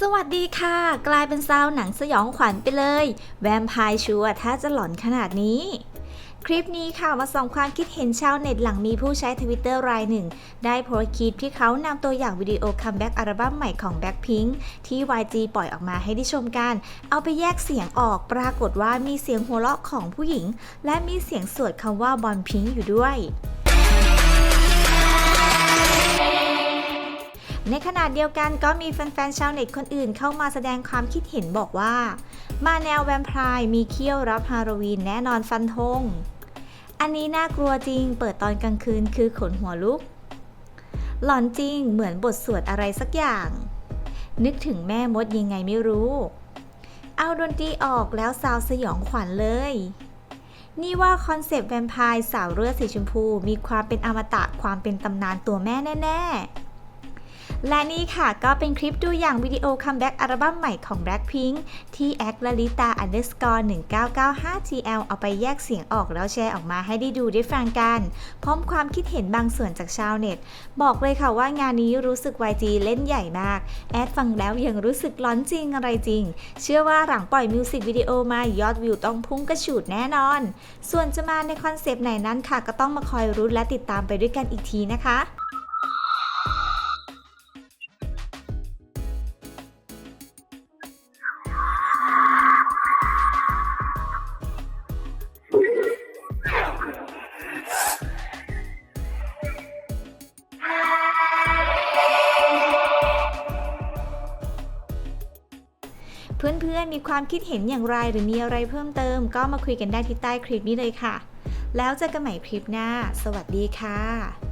สวัสดีค่ะ กลายเป็นซาวหนังสยองขวัญไปเลย แวมไพร์ชัวถ้าจะหลอนขนาดนี้ คลิปนี้ค่ะมาส่องความคิดเห็นชาวเน็ตหลังมีผู้ใช้ทวิตเตอร์รายหนึ่ง ได้โพสต์คลิปที่เขานำตัวอย่างวิดีโอคัมแบ็กอัลบั้มใหม่ของ Blackpink ที่ YG ปล่อยออกมาให้ได้ชมกัน เอาไปแยกเสียงออกปรากฏว่ามีเสียงหัวเราะของผู้หญิง และมีเสียงสวดคำว่าบอลพิงอยู่ด้วย ในขณะเดียวกันก็มีแฟนๆชาวเน็ตคนอื่นเข้ามาแสดงความคิดเห็นบอกว่า มาแนวแวมไพร์มีเขี้ยวรับฮาโลวีนแน่นอนฟันธงอันนี้น่ากลัวจริง เปิดตอนกลางคืนคือขนหัวลุก หลอนจริงเหมือนบทสวดอะไรสักอย่าง นึกถึงแม่มดยังไงไม่รู้ เอาดนตรีออกแล้วซาวสยองขวัญเลย นี่ว่าคอนเซปต์แวมไพร์สาวเลือดสีชมพู มีความเป็นอมตะความเป็นตำนานตัวแม่แน่ ๆ และนี่ค่ะก็เป็นคลิปดูอย่างวิดีโอคัมแบ็กอัลบั้มใหม่ของ Blackpink ที่แอคลลิตา underscore 1995 TL เอาไปแยกเสียงออกแล้วแชร์ออกมาให้ได้ดูได้ฟังกัน พร้อมความคิดเห็นบางส่วนจากชาวเน็ต บอกเลยค่ะว่างานนี้รู้สึก YG เล่นใหญ่มาก แอดฟังแล้วยังรู้สึกร้อนจริงอะไรจริง เชื่อว่าหลังปล่อยมิวสิกวิดีโอมายอดวิวต้องพุ่งกระฉูดแน่นอน ส่วนจะมาในคอนเซปต์ไหนนั้นค่ะ ก็ต้องมาคอยรุ้นและติดตามไปด้วยกันอีกทีนะคะ เพื่อนๆมีความคิดเห็นอย่างไรหรือมีอะไรเพิ่มเติม ก็มาคุยกันได้ที่ใต้คลิปนี้เลยค่ะ แล้วเจอกันใหม่คลิปหน้า สวัสดีค่ะ